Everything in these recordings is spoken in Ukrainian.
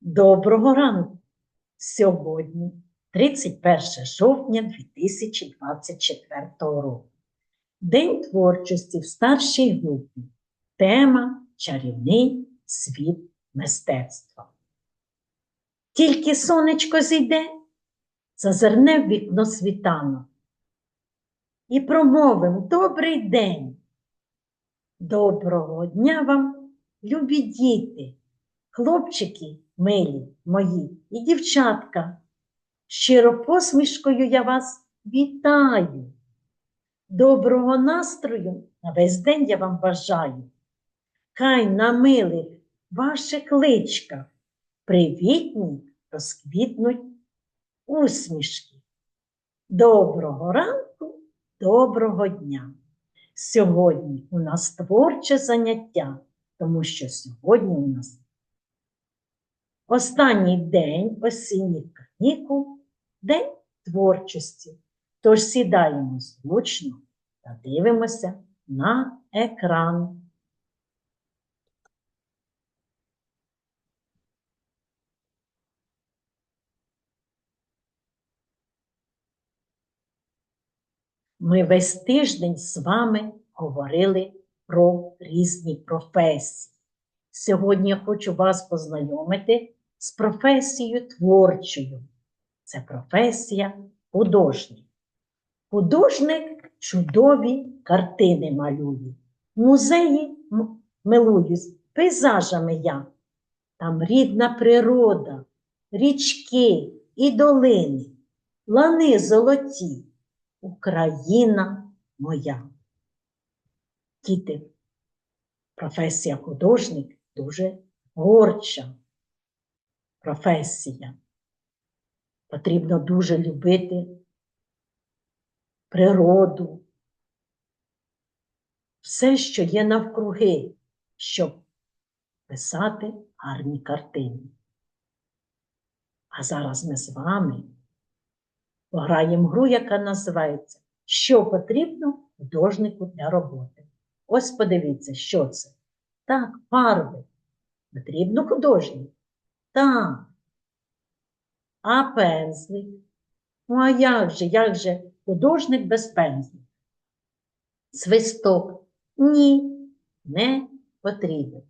Доброго ранку! Сьогодні 31 жовтня 2024 року. День творчості в старшій групі. Тема Чарівний світ мистецтва. Тільки сонечко зійде, зазирне в вікно світанок. І промовим добрий день. Доброго дня вам, любі діти, хлопчики милі мої і дівчатка. Щиро посмішкою я вас вітаю. Доброго настрою на весь день я вам бажаю. Хай на милих ваших личках привітні розквітнуть усмішки. Доброго ранку, доброго дня! Сьогодні у нас творче заняття, тому що сьогодні у нас останній день осінніх канікул, день творчості. Тож сідаємо зручно та дивимося на екран. Ми весь тиждень з вами говорили про різні професії. Сьогодні я хочу вас познайомити з професією творчою. Це професія художник. Художник чудові картини малює. Музеї милуюсь пейзажами я. Там рідна природа, річки і долини, лани золоті. Україна моя. Діти, професія художник дуже горча професія. Потрібно дуже любити природу, все, що є навкруги, щоб писати гарні картини. А зараз ми з вами пограємо гру, яка називається Що потрібно художнику для роботи. Ось подивіться, що це. Так, фарби. Потрібно художник. Так. А пензлик? Ну, а як же, як же художник без пензлика? Свисток? Ні, не потрібен.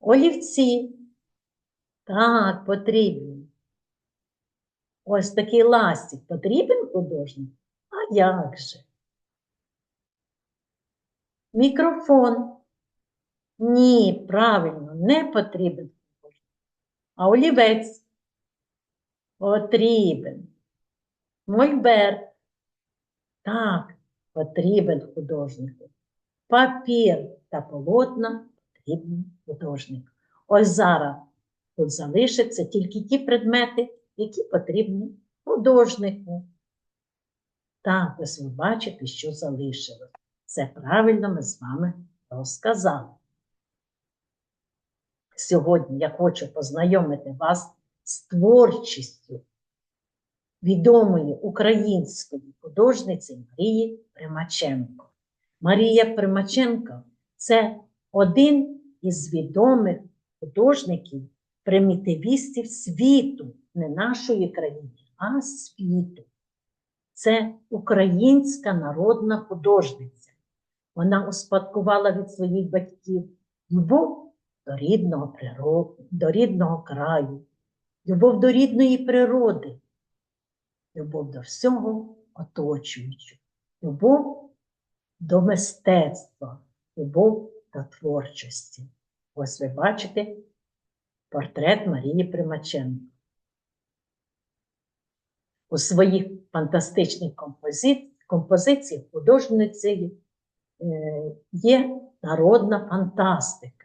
Олівці? Так, потрібні. Ось такий ластик потрібен художник? А як же? Мікрофон? Ні, правильно, не потрібен. А олівець? Потрібен. Мольберт? Так, потрібен художнику. Папір та полотна потрібен художнику. Ось зараз тут залишаться тільки ті предмети, які потрібні художнику. Так, ось ви бачите, що залишилось. Це правильно ми з вами розказали. Сьогодні я хочу познайомити вас з творчістю відомої української художниці Марії Примаченко. Марія Примаченко це один із відомих художників, примітивістів світу, не нашої країни, а світу. Це українська народна художниця. Вона успадкувала від своїх батьків любов до рідного, природи, до рідного краю, любов до рідної природи, любов до всього оточуючого, любов до мистецтва, любов до творчості. Ось ви бачите портрет Марії Примаченко. У своїх фантастичних компози... композиціях художниці е, є народна фантастика.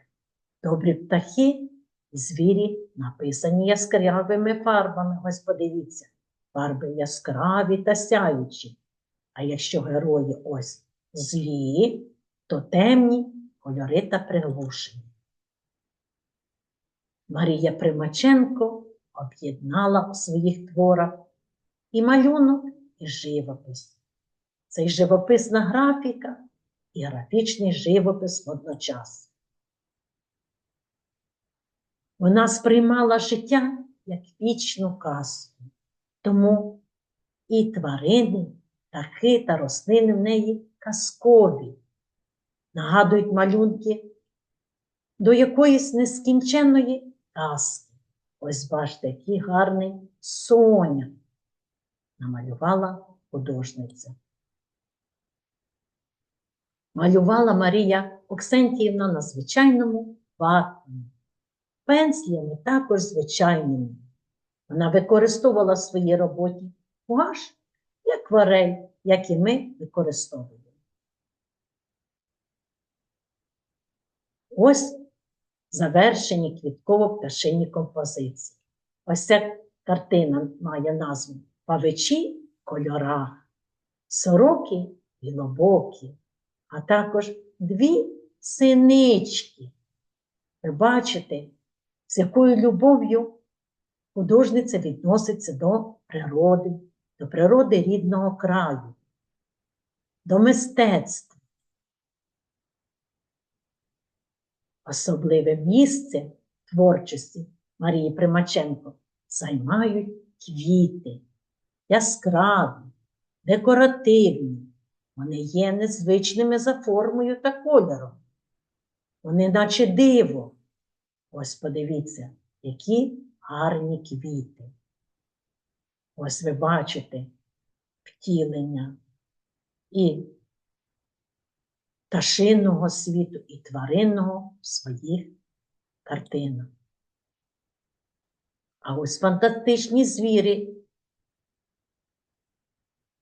Добрі птахи і звірі написані яскравими фарбами. Ось подивіться, фарби яскраві та сяючі. А якщо герої ось злі, то темні кольори та приглушені. Марія Примаченко об'єднала у своїх творах і малюнок, і живопис. Це й живописна графіка, і графічний живопис водночас. Вона сприймала життя як вічну казку. Тому і тварини, птахи та рослини в неї казкові, нагадують малюнки до якоїсь нескінченної казки. Ось бачите, який гарний соня намалювала художниця. Малювала Марія Оксентіївна на звичайному ватмані. Пензлями також звичайними. Вона використовувала в своїй роботі гуаш і акварель, як і ми використовуємо. Ось завершені квітково-пташині композиції. Ось ця картина має назву Павичі в кольорах, сороки білобокі, а також дві синички. Ви бачите, з якою любов'ю художниця відноситься до природи, до природи рідного краю, до мистецтва. Особливе місце творчості Марії Примаченко займають квіти, яскраві, декоративні. Вони є незвичними за формою та кольором. Вони наче диво. Ось подивіться, які гарні квіти. Ось ви бачите втілення і пташинного світу, і тваринного в своїх картинах. А ось фантастичні звірі.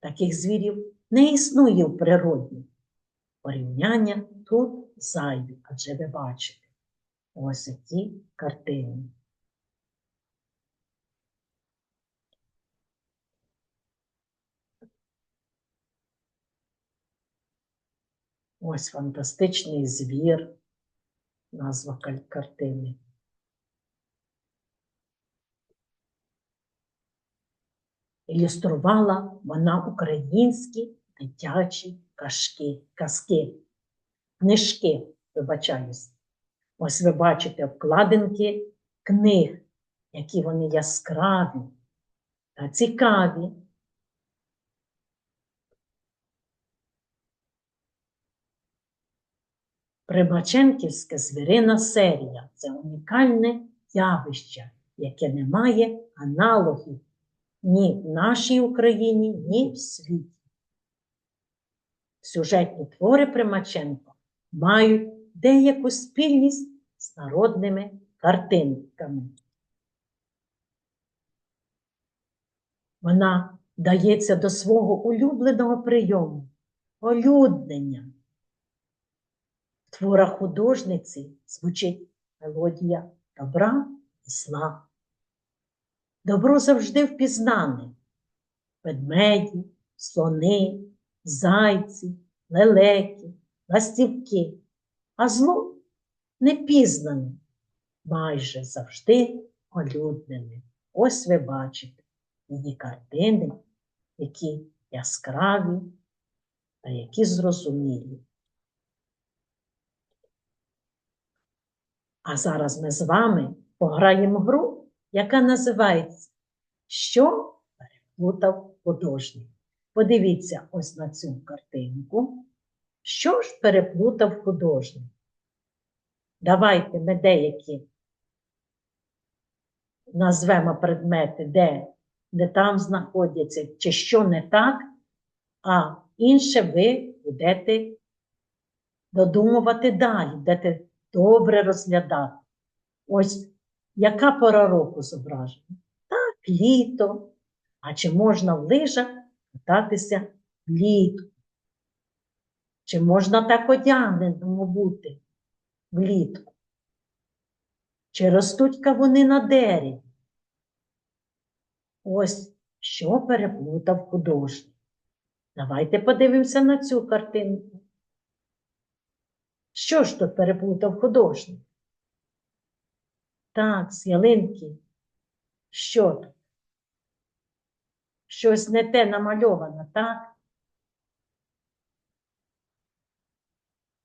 Таких звірів не існує в природі. Порівняння тут зайві, адже ви бачите ось ці картини. Ось фантастичний звір, назва картини. Ілюструвала вона українські дитячі кашки, казки, книжки, вибачаюсь. Ось ви бачите обкладинки книг, які вони яскраві та цікаві. Примаченківська звірина серія це унікальне явище, яке не має аналогів ні в нашій Україні, ні в світі. Сюжетні твори Примаченко мають деяку спільність з народними картинками. Вона дається до свого улюбленого прийому олюднення. В творах художниці звучить мелодія добра і зла. Добро завжди впізнане. Ведмеді, слони, зайці, лелеки, ластівки, а зло непізнане, майже завжди олюднене. Ось ви бачите її картини, які яскраві та які зрозумілі. А зараз ми з вами пограємо гру, яка називається Що переплутав художник? Подивіться ось на цю картинку. Що ж переплутав художник? Давайте ми деякі назвемо предмети, де, де там знаходяться, чи що не так, а інше ви будете додумувати далі, будете добре розглядати. Ось яка пора року зображена? Так, літо. А чи можна в лижах кататися влітку? Чи можна так одягненому бути влітку? Чи ростуть кавуни на дереві? Ось що переплутав художник. Давайте подивимося на цю картинку. Що ж тут переплутав художник? Так, з ялинки. Що тут? Щось не те намальовано, так?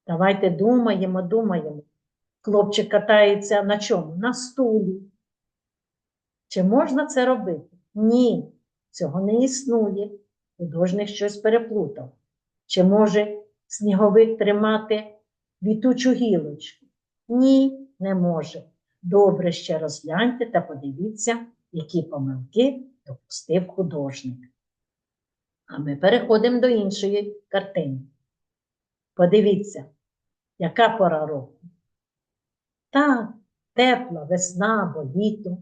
Давайте думаємо, думаємо. хлопчик катається на чому? На стулі. Чи можна це робити? Ні, цього не існує. Художник щось переплутав. Чи може сніговик тримати вітучу гілочку? Ні, не може. Добре ще розгляньте та подивіться, які помилки допустив художник. А ми переходимо до іншої картини. Подивіться, яка пора року. Так, тепла весна або літо.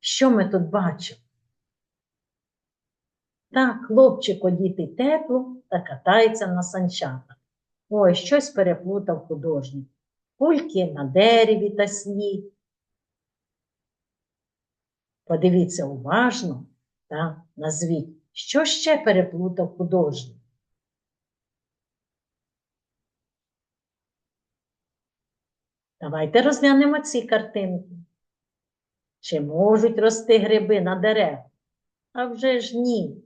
Що ми тут бачимо? Так, хлопчик одітий тепло та катається на санчатах. Ой, щось переплутав художник. Кульки на дереві та сніг. Подивіться уважно та назвіть, що ще переплутав художник. Давайте розглянемо ці картинки. Чи можуть рости гриби на деревах? А вже ж ні.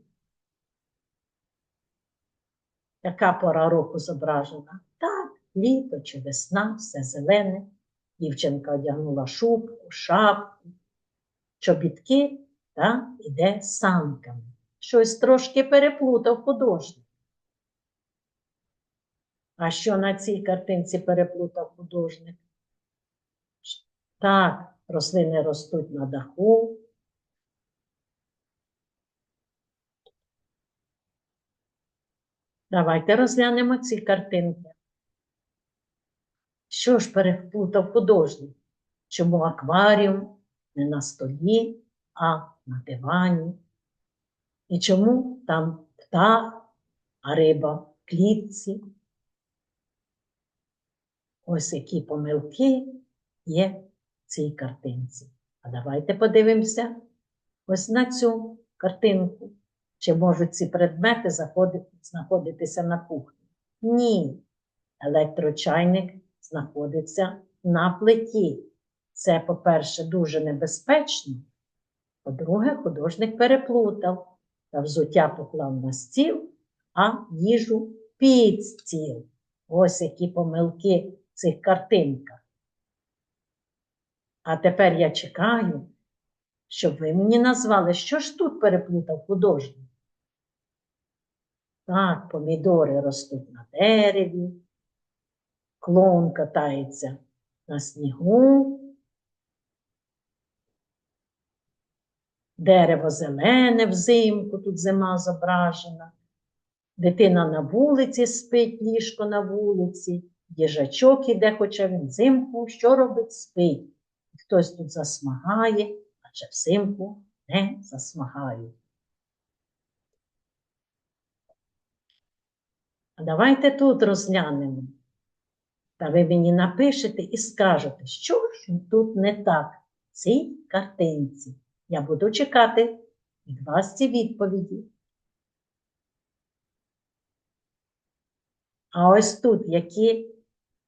Яка пора року зображена? Так, літо чи весна, все зелене. Дівчинка одягнула шубку, шапку, чобітки та іде санками. Щось трошки переплутав художник. А що на цій картинці переплутав художник? Так, рослини ростуть на даху. Давайте розглянемо ці картинки. Що ж переплутав художник? Чому акваріум не на столі, а на дивані? І чому там птах, а риба в клітці? Ось які помилки є цій картинці. А давайте подивимося ось на цю картинку. Чи можуть ці предмети знаходитися на кухні? Ні. Електрочайник знаходиться на плиті. Це, по-перше, дуже небезпечно. По-друге, художник переплутав та взуття поклав на стіл, а їжу під стіл. Ось які помилки в цих картинках. А тепер я чекаю, щоб ви мені назвали, що ж тут переплутав художник. Так, помідори ростуть на дереві, клоун катається на снігу, дерево зелене взимку, тут зима зображена, дитина на вулиці спить, ліжко на вулиці, їжачок іде, хоча він взимку, що робить? Спить. Хтось тут засмагає, адже взимку не засмагають. А давайте тут розглянемо. Та ви мені напишете і скажете, що ж тут не так в цій картинці. Я буду чекати від вас ці відповіді. А ось тут які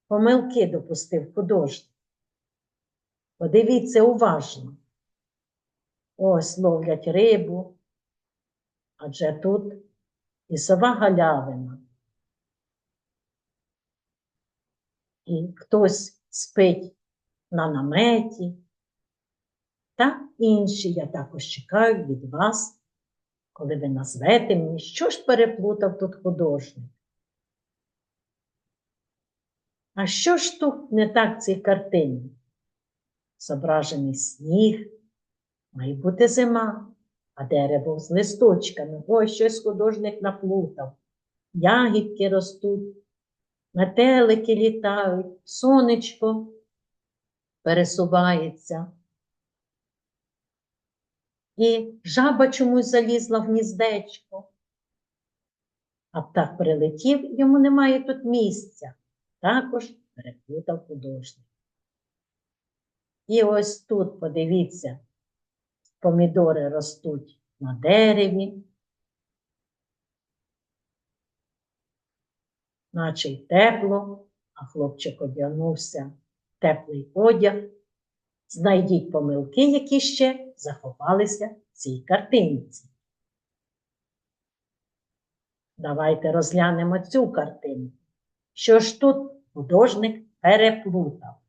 помилки допустив художник. Подивіться уважно. Ось ловлять рибу, адже тут лісова галявина. І хтось спить на наметі, та інші я також чекаю від вас, коли ви назвете мені, що ж переплутав тут художник. А що ж тут не так в цій картині? Зображений сніг, має бути зима, а дерево з листочками. Ой, щось художник наплутав. Ягідки ростуть, метелики літають, сонечко пересувається. І жаба чомусь залізла в гніздечко. А птах прилетів, йому немає тут місця. Також переплутав художник. І ось тут, подивіться, помідори ростуть на дереві, наче й тепло, а хлопчик одягнувся в теплий одяг. Знайдіть помилки, які ще заховалися в цій картинці. Давайте розглянемо цю картину. Що ж тут художник переплутав.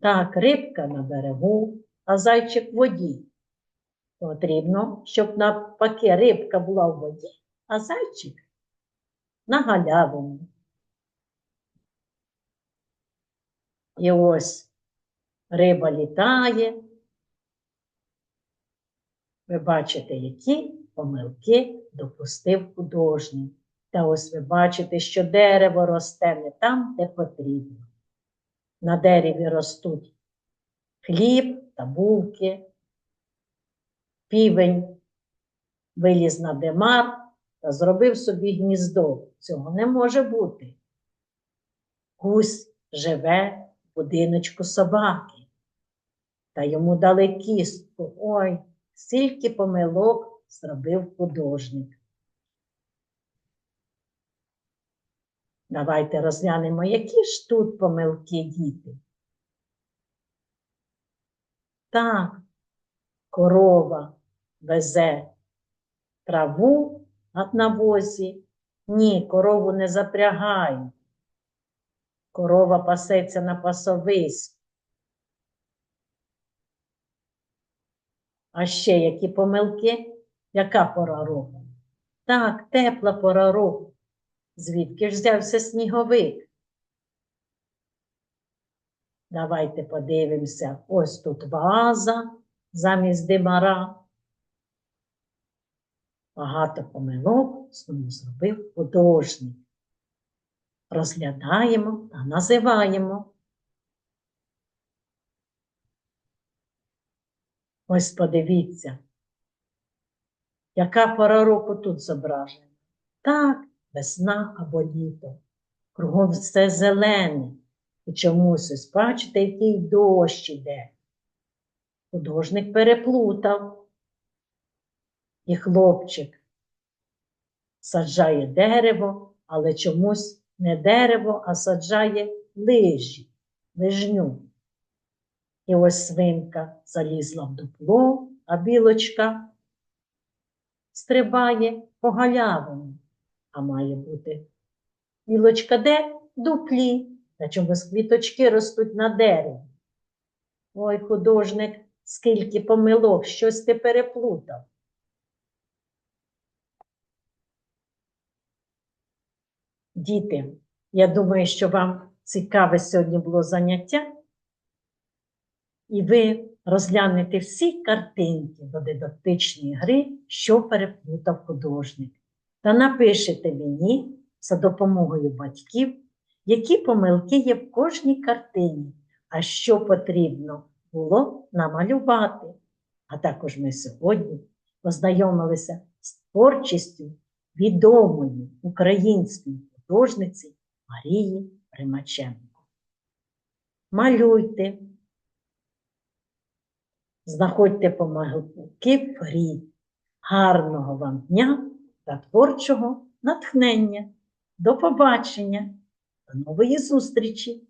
Так, рибка на берегу, а зайчик в воді. Потрібно, щоб навпаки рибка була в воді, а зайчик на галявині. І ось риба літає. Ви бачите, які помилки допустив художник. Та ось ви бачите, що дерево росте не там, де потрібно. На дереві ростуть хліб та булки, півень виліз на демар та зробив собі гніздо. Цього не може бути. Гусь живе в будиночку собаки, та йому дали кістку. Ой, стільки помилок зробив художник. Давайте розглянемо, які ж тут помилки діти. Так, корова везе траву на возі. Ні, корову не запрягають. Корова пасеться на пасовиську. А ще які помилки? Яка пора року? Так, тепла пора року. Звідки ж взявся сніговик? Давайте подивимося. Ось тут ваза замість димара. Багато помилок зробив художник. Розглядаємо та називаємо. Ось подивіться, яка пора року тут зображена. Так, весна або літо. Кругом все зелене. І чомусь ось бачите, який дощ іде. Художник переплутав. І хлопчик саджає дерево, але чомусь не дерево, а саджає лижі, лижню. І ось свинка залізла в дупло, а білочка стрибає по галявині. А має бути білочка де? Дуплі. На чомусь квіточки ростуть на дереві. Ой, художник, скільки помилок, щось ти переплутав. Діти, я думаю, що вам цікаве сьогодні було заняття, і ви розглянете всі картинки до дидактичної гри, що переплутав художник, та напишете мені за допомогою батьків, які помилки є в кожній картині, а що потрібно було намалювати. А також ми сьогодні познайомилися з творчістю відомої української художниці Марії Примаченко. Малюйте, знаходьте помилки в грі. Гарного вам дня та творчого натхнення. До побачення, до нової зустрічі!